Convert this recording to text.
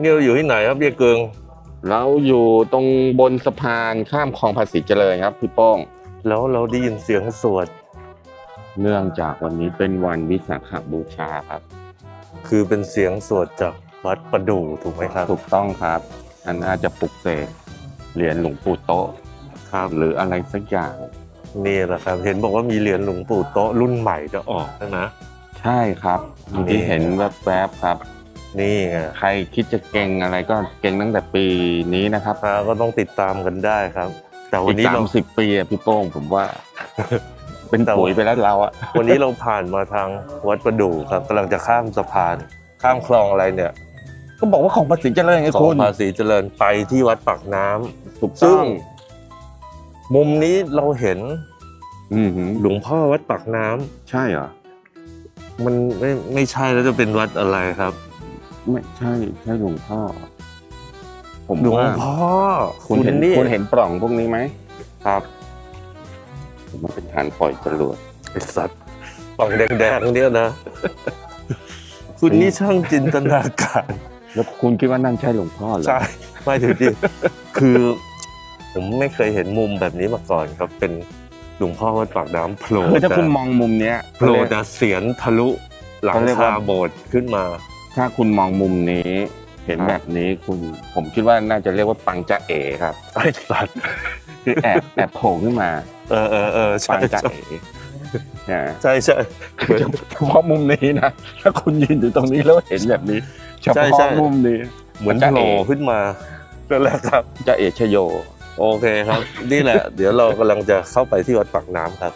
นี่เราอยู่ที่ไหนครับเบียเกิงเราอยู่ตรงบนสะพานข้ามคลองภาษีเจริญครับพี่โป้งแล้วเราได้ยินเสียงสวด เนื่องจากวันนี้เป็นวันวิสาขบูชาครับ คือเป็นเสียงสวดจากวัดประดู่ถูกไหมครับ ถูกต้องครับ อันน่าจะปลุกเสกเหรียญหลวงปู่โตะครับหรืออะไรสักอย่างนี่แหละครับ เห็นบอกว่ามีเหรียญหลวงปู่โต๊ะรุ่นใหม่จะออกแล้วนะ ใช่ครับนี่ที่เห็นแวบๆครับ นี่ไงใครคิดจะเก่งอะไรก็เก่งตั้งแต่ปีนี้นะครับ อ่าก็ต้องติดตามกันได้ครับ แต่วัอีนกนี้สาเรา มสิบปีอะพี่โป้งผมว่า เป็นแต่ว่า ปุ๋ยไปแล้วเราอะวันนี้เราผ่านมาทางวัดประดู่ครับกำลังจะข้ามสะพาน ข้ามคลองอะไรเนี่ยก็บอกว่าของภาษีเจริญไงขอคุงณภาษีเจริญไปที่วัดปากน้ำถูกซึ่ต้งองมุมนี้เราเห็นอือหือหลวงพ่อวัดปากน้ำใช่เหรอมันไม่ไม่ใช่แล้วจะเป็นวัดอะไรครับ ไม่ใช่ใช่หลวงพ่อ ผมหลวงว่าพ่อคุณเห็นนี่คุณเห็นปล่องพวกนี้ไหมครับ ผมว่าเป็นฐานปล่อยจรวดไอสัตว์ปล่องแดงๆเนี่ยนะ คุณนี่ช่างจินตนาการ แล้วคุณคิดว่านั่นใช่หลวงพ่อเหรอใช่ไม่ถึงจริงคือ ผมไม่เคยเห็นมุมแบบนี้มาก่อนครับเป็นหลวงพ่อวัดปากน้ำโผล่คือถ้าแต่คุณมองมุมเนี้ยโผล่แต่เสียนทะลุหลังเขาเรียกคาว่าโบสถ์ขึ้นมา ถ้าคุณมองมุมนี้ เห็นครับแบบนี้คุณผมคิดว่าน่าจะเรียกว่าปังจะเอครับไอสัตว์คือแอบแอบโผล่ขึ้นมา เออเออเออปัใช่งจะใช่เอนะใช่ใช่ เฉพาะมุมนี้นะถ้าคุณยืนอยู่ตรงนี้แล้วเห็นแบบนี้เฉพาะมุมนี้เหมือนจะโผเอ๋ล่ขึ้นมานั่นแหละครับ จะเอชโย โอเคครับ นี่แหละ เดี๋ยวเรากำลังจะเข้าไปที่วัดปากน้ำครับ